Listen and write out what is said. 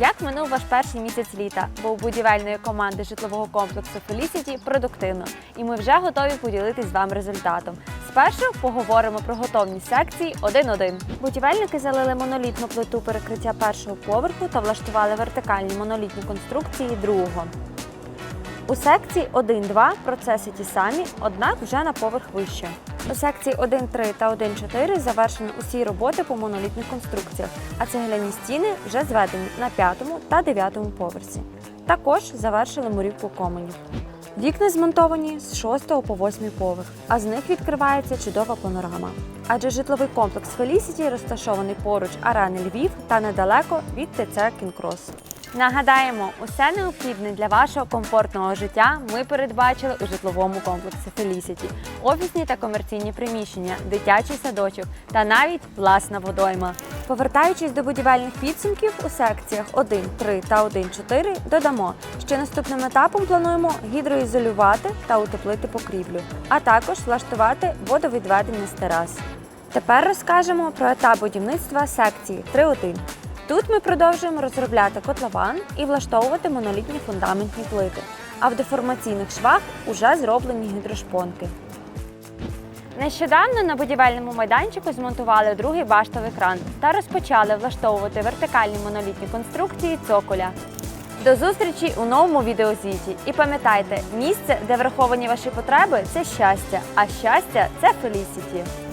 Як минув ваш перший місяць літа? Бо у будівельної команди житлового комплексу Felicity продуктивно, і ми вже готові поділитись з вами результатом. Спершу поговоримо про готовність секції 1-1. Будівельники залили монолітну плиту перекриття першого поверху та влаштували вертикальні монолітні конструкції другого. У секції 1-2 процеси ті самі, однак вже на поверх вище. У секції 1-3 та 1-4 завершені усі роботи по монолітних конструкціях, а цегляні стіни вже зведені на п'ятому та дев'ятому поверсі. Також завершили мурівку коменів. Вікна змонтовані з 6 по 8 поверх, а з них відкривається чудова панорама. Адже житловий комплекс Felicity розташований поруч арени Львів та недалеко від ТЦ Кінкрос. Нагадаємо, усе необхідне для вашого комфортного життя ми передбачили у житловому комплексі Felicity. Офісні та комерційні приміщення, дитячий садочок та навіть власна водойма. Повертаючись до будівельних підсумків у секціях 1, 3 та 1, 4 додамо, що наступним етапом плануємо гідроізолювати та утеплити покрівлю, а також влаштувати водовідведення з терас. Тепер розкажемо про етап будівництва секції 3.1. Тут ми продовжуємо розробляти котлован і влаштовувати монолітні фундаментні плити. А в деформаційних швах уже зроблені гідрошпонки. Нещодавно на будівельному майданчику змонтували другий баштовий кран та розпочали влаштовувати вертикальні монолітні конструкції цоколя. До зустрічі у новому відеозвіті. І пам'ятайте, місце, де враховані ваші потреби, це щастя, а щастя це Felicity.